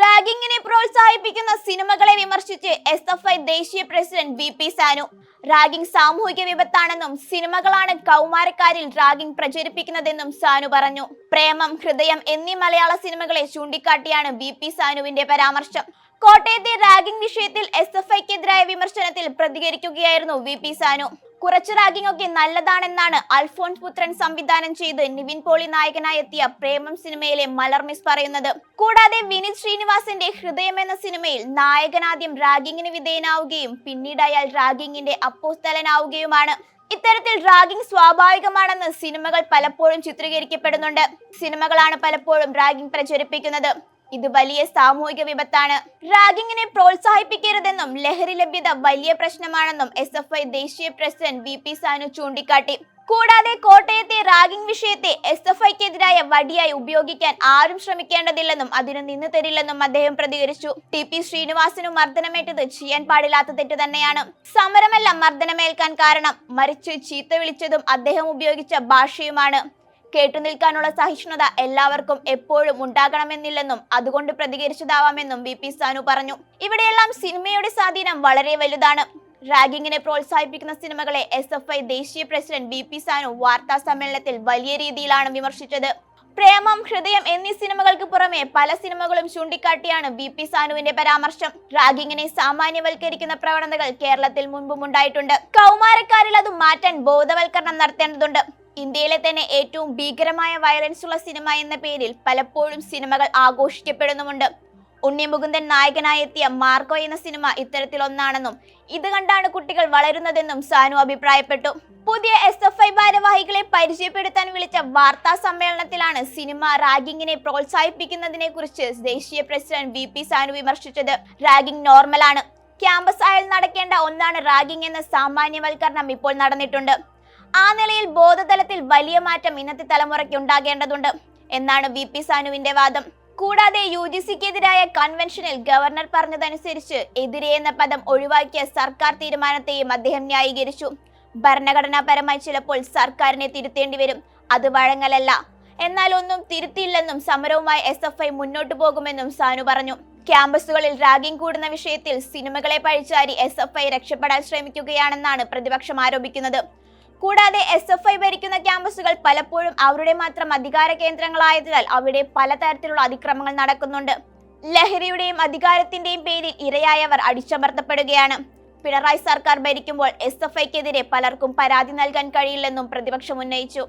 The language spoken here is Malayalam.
റാഗിങ്ങിനെ പ്രോത്സാഹിപ്പിക്കുന്ന സിനിമകളെ വിമർശിച്ച് എസ് എഫ് ഐ ദേശീയ president V P Sanu. Ragging സാമൂഹിക വിപത്താണെന്നും സിനിമകളാണ് കൗമാരക്കാരിൽ റാഗിംഗ് പ്രചരിപ്പിക്കുന്നതെന്നും സാനു പറഞ്ഞു. പ്രേമം ഹൃദയം എന്നീ മലയാള സിനിമകളെ ചൂണ്ടിക്കാട്ടിയാണ് വി പി സാനുവിന്റെ പരാമർശം. കോട്ടയത്തെ റാഗിംഗ് വിഷയത്തിൽ എസ് എഫ് ഐക്കെതിരായ വിമർശനത്തിൽ പ്രതികരിക്കുകയായിരുന്നു വി പി സാനു. കുറച്ച് റാഗിംഗ് ഒക്കെ നല്ലതാണെന്നാണ് അൽഫോൺസ് പുത്രൻ സംവിധാനം ചെയ്ത് നിവിൻ പോളി നായകനായി എത്തിയ പ്രേമം സിനിമയിലെ മലർമിസ് പറയുന്നത്. കൂടാതെ വിനീത് ശ്രീനിവാസന്റെ ഹൃദയം എന്ന സിനിമയിൽ നായകനാദ്യം റാഗിങ്ങിന് വിധേയനാവുകയും പിന്നീട് അയാൾ റാഗിങ്ങിന്റെ അപ്പോസ്തലനാവുകയുമാണ്. ഇത്തരത്തിൽ റാഗിംഗ് സ്വാഭാവികമാണെന്ന് സിനിമകൾ പലപ്പോഴും ചിത്രീകരിക്കപ്പെടുന്നുണ്ട്. സിനിമകളാണ് പലപ്പോഴും റാഗിംഗ് പ്രചരിപ്പിക്കുന്നത്. ഇത് വലിയ സാമൂഹിക വിപത്താണ്. റാഗിങ്ങിനെ പ്രോത്സാഹിപ്പിക്കരുതെന്നും ലഹരി ലഭ്യത വലിയ പ്രശ്നമാണെന്നും എസ് എഫ് ഐ ദേശീയ പ്രസിഡന്റ് വി പി സാനു ചൂണ്ടിക്കാട്ടി. കൂടാതെ കോട്ടയത്തെ റാഗിംഗ് വിഷയത്തെ എസ് എഫ് ഐക്കെതിരായ വടിയായി ഉപയോഗിക്കാൻ ആരും ശ്രമിക്കേണ്ടതില്ലെന്നും അതിന് നിന്ന് തരില്ലെന്നും അദ്ദേഹം പ്രതികരിച്ചു. ടി പി ശ്രീനിവാസനു മർദ്ദനമേറ്റത് ചെയ്യാൻ പാടില്ലാത്ത തെറ്റ് തന്നെയാണ്. സമരമല്ല മർദ്ദനമേൽക്കാൻ കാരണം. മറിച്ച് ചീത്ത വിളിച്ചതും അദ്ദേഹം ഉപയോഗിച്ച ഭാഷയുമാണ്. കേട്ടുനിൽക്കാനുള്ള സഹിഷ്ണുത എല്ലാവർക്കും എപ്പോഴും ഉണ്ടാകണമെന്നില്ലെന്നും അതുകൊണ്ട് പ്രതികരിച്ചതാവാമെന്നും വി പി സാനു പറഞ്ഞു. ഇവിടെയെല്ലാം സിനിമയുടെ സ്വാധീനം വളരെ വലുതാണ്. റാഗിങ്ങിനെ പ്രോത്സാഹിപ്പിക്കുന്ന സിനിമകളെ എസ് എഫ് ഐ ദേശീയ പ്രസിഡന്റ് വി പി സാനു വാർത്താ സമ്മേളനത്തിൽ വലിയ രീതിയിലാണ് വിമർശിച്ചത്. പ്രേമം ഹൃദയം എന്നീ സിനിമകൾക്ക് പുറമെ പല സിനിമകളും ചൂണ്ടിക്കാട്ടിയാണ് വി പി സാനുവിന്റെ പരാമർശം. റാഗിങ്ങിനെ സാമാന്യവൽക്കരിക്കുന്ന പ്രവണതകൾ കേരളത്തിൽ മുൻപും ഉണ്ടായിട്ടുണ്ട്. കൗമാരക്കാരിൽ അത് മാറ്റാൻ ബോധവൽക്കരണം നടത്തേണ്ടതുണ്ട്. ഇന്ത്യയിലെ തന്നെ ഏറ്റവും ഭീകരമായ വയലൻസ് ഉള്ള സിനിമ എന്ന പേരിൽ പലപ്പോഴും സിനിമകൾ ആഘോഷിക്കപ്പെടുന്നുമുണ്ട്. ഉണ്ണി മുകുന്ദൻ നായകനായി എത്തിയ മാർക്കോ എന്ന സിനിമ ഇത്തരത്തിലൊന്നാണെന്നും ഇത് കണ്ടാണ് കുട്ടികൾ വളരുന്നതെന്നും സാനു അഭിപ്രായപ്പെട്ടു. പുതിയ എസ് എഫ് ഐ ഭാരവാഹികളെ പരിചയപ്പെടുത്താൻ വിളിച്ച വാർത്താ സമ്മേളനത്തിലാണ് സിനിമ റാഗിങ്ങിനെ പ്രോത്സാഹിപ്പിക്കുന്നതിനെ കുറിച്ച് ദേശീയ പ്രസിഡന്റ് വി പി സാനു വിമർശിച്ചത്. റാഗിംഗ് നോർമലാണ് ക്യാമ്പസ് ആയാൽ നടക്കേണ്ട ഒന്നാണ് റാഗിംഗ് എന്ന സാമാന്യവൽക്കരണം ഇപ്പോൾ നടന്നിട്ടുണ്ട്. ആ നിലയിൽ ബോധതലത്തിൽ വലിയ മാറ്റം ഇന്നത്തെ തലമുറയ്ക്ക് ഉണ്ടാകേണ്ടതുണ്ട്. എന്നാണ് വി പി സാനുവിന്റെ വാദം. കൂടാതെ യു ജി സിക്കെതിരായ കൺവെൻഷനിൽ ഗവർണർ പറഞ്ഞതനുസരിച്ച് എതിരെ എന്ന പദം ഒഴിവാക്കിയ സർക്കാർ തീരുമാനത്തെയും അദ്ദേഹം ന്യായീകരിച്ചു. ഭരണഘടനാപരമായി ചിലപ്പോൾ സർക്കാരിനെ തിരുത്തേണ്ടി വരും. അത് വഴങ്ങലല്ല. എന്നാൽ ഒന്നും തിരുത്തിയില്ലെന്നും സമരവുമായി എസ് എഫ് ഐ മുന്നോട്ടു പോകുമെന്നും സാനു പറഞ്ഞു. ക്യാമ്പസുകളിൽ റാഗിംഗ് കൂടുന്ന വിഷയത്തിൽ സിനിമകളെ പഴിച്ചാരി എസ് എഫ് ഐ രക്ഷപ്പെടാൻ ശ്രമിക്കുകയാണെന്നാണ് പ്രതിപക്ഷം ആരോപിക്കുന്നത്. കൂടാതെ എസ് എഫ് ഐ ഭരിക്കുന്ന ക്യാമ്പസുകൾ പലപ്പോഴും അവരുടെ മാത്രം അധികാര കേന്ദ്രങ്ങളായതിനാൽ അവിടെ പലതരത്തിലുള്ള അതിക്രമങ്ങൾ നടക്കുന്നുണ്ട്. ലഹരിയുടെയും അധികാരത്തിന്റെയും പേരിൽ ഇരയായവർ അടിച്ചമർത്തപ്പെടുകയാണ്. പിണറായി സർക്കാർ ഭരിക്കുമ്പോൾ എസ് എഫ് ഐക്കെതിരെ പലർക്കും പരാതി നൽകാൻ കഴിയില്ലെന്നും പ്രതിപക്ഷം ഉന്നയിച്ചു.